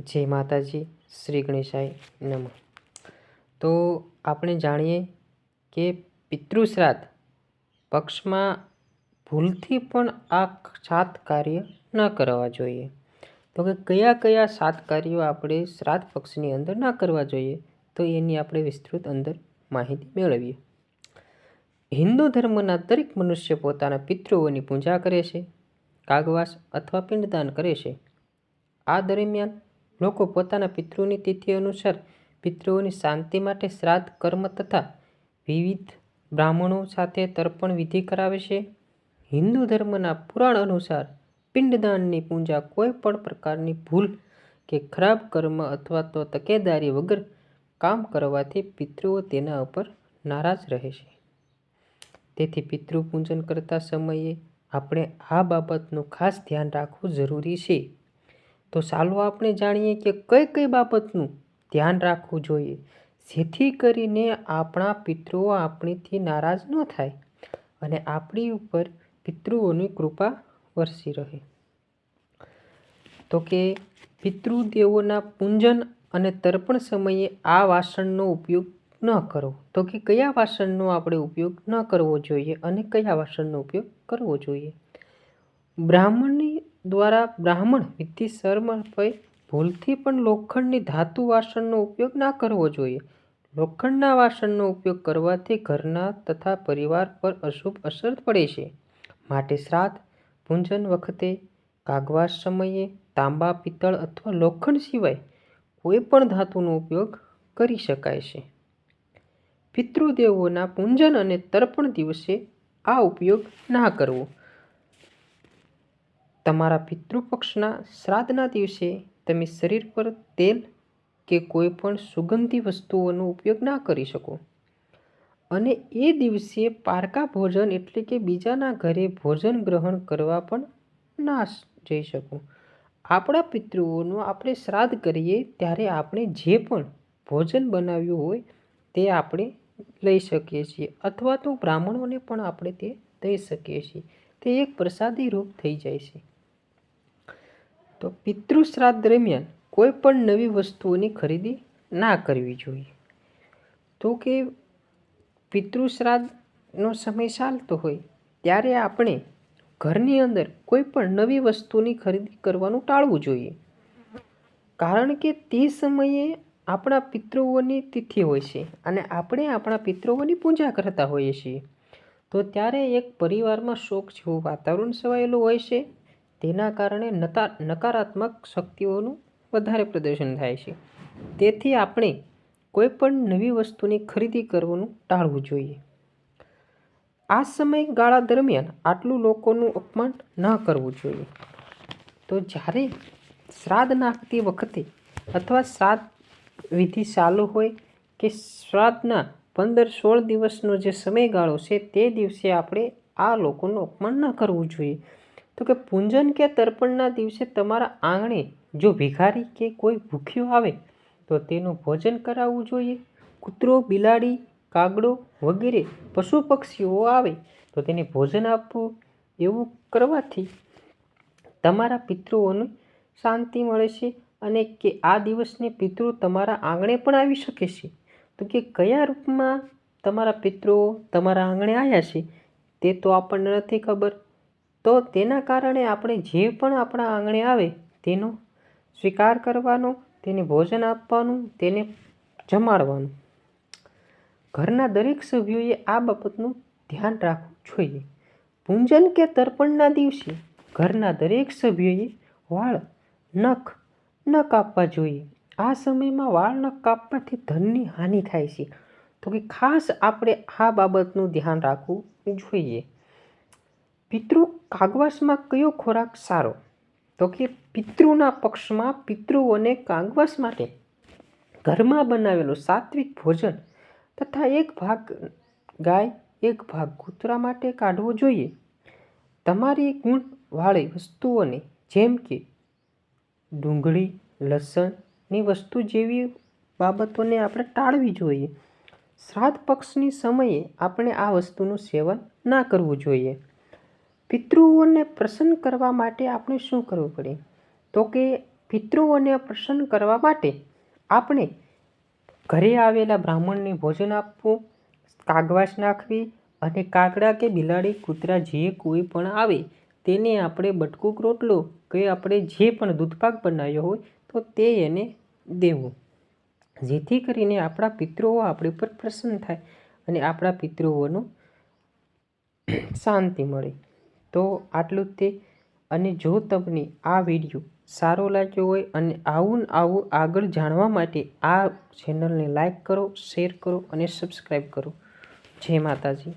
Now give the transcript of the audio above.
જય માતાજી, શ્રી ગણેશાય નમઃ. તો આપણે જાણીએ કે પિતૃશ્રાદ્ધ પક્ષમાં ભૂલથી પણ આ સાત કાર્ય ન કરવા જોઈએ. તો કે કયા કયા સાત કાર્યો આપણે શ્રાદ્ધ પક્ષની અંદર ન કરવા જોઈએ, તો એની આપણે વિસ્તૃત અંદર માહિતી મેળવીએ. હિન્દુ ધર્મના દરેક મનુષ્ય પોતાના પિતૃઓની પૂજા કરે છે, કાગવાસ અથવા પિંડદાન કરે છે. આ દરમિયાન લોકો પોતાના પિતૃની તિથિ અનુસાર પિતૃઓની શાંતિ માટે શ્રાદ્ધ, કર્મ તથા વિવિધ બ્રાહ્મણો સાથે તર્પણ વિધિ કરાવે છે. હિન્દુ ધર્મના પુરાણ અનુસાર પિંડદાનની પૂજા કોઈ પણ પ્રકારની ભૂલ કે ખરાબ કર્મ અથવા તો તકેદારી વગર કામ કરવાથી પિતૃઓ તેના ઉપર નારાજ રહે છે. તેથી પિતૃ પૂજન કરતા સમયે આપણે આ બાબતનું ખાસ ધ્યાન રાખવું જરૂરી છે. તો ચાલો આપણે જાણીએ કે કઈ કઈ બાબતનું ધ્યાન રાખવું જોઈએ, જેથી કરીને આપણા પિતૃઓ આપણીથી નારાજ ન થાય અને આપણી ઉપર પિતૃઓની કૃપા વરસી રહે. તો કે પિતૃદેવોના પૂંજન અને તર્પણ સમયે આ વાસણનો ઉપયોગ ન કરો. તો કે કયા વાસણનો આપણે ઉપયોગ ન કરવો જોઈએ અને કયા વાસણનો ઉપયોગ કરવો જોઈએ? બ્રાહ્મણની દ્વારા બ્રાહ્મણ વિધિ સમર્પય ભૂલથી પણ લોખંડની ધાતુ વાસણનો ઉપયોગ ના કરવો જોઈએ. લોખંડના વાસણનો ઉપયોગ કરવાથી ઘરના તથા પરિવાર પર અશુભ અસર પડે છે. માટે શ્રાદ્ધ, પૂંજન વખતે, કાગવાસ સમયે, તાંબા, પિત્તળ અથવા લોખંડ સિવાય કોઈ પણ ધાતુનો ઉપયોગ કરી શકાય છે. પિતૃદેવોના પૂજન અને તર્પણ દિવસે આ ઉપયોગ ના કરવો. તમારા પિતૃપક્ષના શ્રાદ્ધના દિવસે તમે શરીર પર તેલ કે કોઈ પણ સુગંધી વસ્તુઓનો ઉપયોગ ના કરી શકો. અને એ દિવસે પારકા ભોજન એટલે કે બીજાના ઘરે ભોજન ગ્રહણ કરવા પણ ના જઈ શકો. આપણા પિતૃઓનું આપણે શ્રાદ્ધ કરીએ ત્યારે આપણે જે પણ ભોજન બનાવ્યું હોય તે આપણે લઈ શકીએ છીએ અથવા તો બ્રાહ્મણોને પણ આપણે તે દઈ શકીએ છીએ. તે એક પ્રસાદી રૂપ થઈ જાય છે. તો પિતૃ શ્રાદ્ધ દરમિયાન કોઈ પણ નવી વસ્તુઓની ખરીદી ના કરવી જોઈએ. તો કે પિતૃ શ્રાદ્ધનો સમય ચાલતો હોય ત્યારે આપણે ઘરની અંદર કોઈ પણ નવી વસ્તુની ખરીદી કરવાનું ટાળવું જોઈએ. કારણ કે તે સમયે આપણા પિતૃઓની તિથિ હોય છે અને આપણે આપણા પિતૃઓની પૂજા કરતા હોઈએ છીએ. તો ત્યારે એક પરિવારમાં શોક જેવું વાતાવરણ છવાયેલું હોય છે. તેના કારણે નકારાત્મક શક્તિઓનું વધારે પ્રદર્શન થાય છે. તેથી આપણે કોઈપણ નવી વસ્તુની ખરીદી કરવાનું ટાળવું જોઈએ. આ સમયગાળા દરમિયાન આટલું લોકોનું અપમાન ન કરવું જોઈએ. તો જ્યારે શ્રાદ્ધ નાખતી વખતે અથવા શ્રાદ્ધ વિધિ ચાલુ હોય કે શ્રાદ્ધના પંદર સોળ દિવસનો જે સમયગાળો છે તે દિવસે આપણે આ લોકોનું અપમાન ન કરવું જોઈએ. તો કે પૂંજન કે તર્પણના દિવસે તમારા આંગણે જો ભિખારી કે કોઈ ભૂખ્યો આવે, તો તેનું ભોજન કરાવવું જોઈએ. કૂતરો, બિલાડી, કાગડો વગેરે પશુ પક્ષીઓ આવે, તો તેને ભોજન આપવું, એવું કરવાથી તમારા પિતૃઓને શાંતિ મળે છે અને કે આ દિવસને પિતૃ તમારા આંગણે પણ આવી શકે છે. તો કે કયા રૂપમાં તમારા પિતૃઓ તમારા આંગણે આવ્યા છે તે તો આપણને નથી ખબર. તો તેના કારણે આપણે જે પણ આપણા આંગણે આવે તેનો સ્વીકાર કરવાનો, તેને ભોજન આપવાનું, તેને જમાડવાનું. ઘરના દરેક સભ્યોએ આ બાબતનું ધ્યાન રાખવું જોઈએ. પૂજન કે તર્પણના દિવસે ઘરના દરેક સભ્યોએ વાળ, નખ ન કાપવા જોઈએ. આ સમયમાં વાળના કાપવાથી ધનની હાનિ થાય છે. તો કે ખાસ આપણે આ બાબતનું ધ્યાન રાખવું જોઈએ. પિતૃ કાગવાસમાં કયો ખોરાક સારો? તો કે પિતૃના પક્ષમાં પિતૃઓને કાગવાસ માટે ઘરમાં બનાવેલું સાત્વિક ભોજન તથા એક ભાગ ગાય, એક ભાગ કૂતરા માટે કાઢવો જોઈએ. તમારી ગુણવાળી વસ્તુઓને જેમ કે ડુંગળી લસણની વસ્તુ જેવી બાબતોને આપણે ટાળવી જોઈએ. શ્રાદ્ધ પક્ષની સમયે આપણે આ વસ્તુનું સેવન ના કરવું જોઈએ. પિતૃઓને પ્રસન્ન કરવા માટે આપણે શું કરવું પડે? તો કે પિતૃઓને પ્રસન્ન કરવા માટે આપણે ઘરે આવેલા બ્રાહ્મણને ભોજન આપવું, કાગવાસ નાખવી અને કાગડા કે બિલાડી, કૂતરા જે કોઈ પણ આવે તેને આપણે બટકુક રોટલો કે આપણે જે પણ દૂધપાક બનાવ્યો હોય તો તે એને દેવું. જેથી કરીને આપણા પિતૃઓ આપણી ઉપર પ્રસન્ન થાય અને આપણા પિતૃઓનું શાંતિ મળે. તો આટલું તે. અને જો તમને આ વીડિયો સારો લાગ્યો હોય અને આવું આવું આગળ જાણવા માટે આ ચેનલને લાઈક કરો, શેર કરો અને સબસ્ક્રાઈબ કરો. જય માતાજી.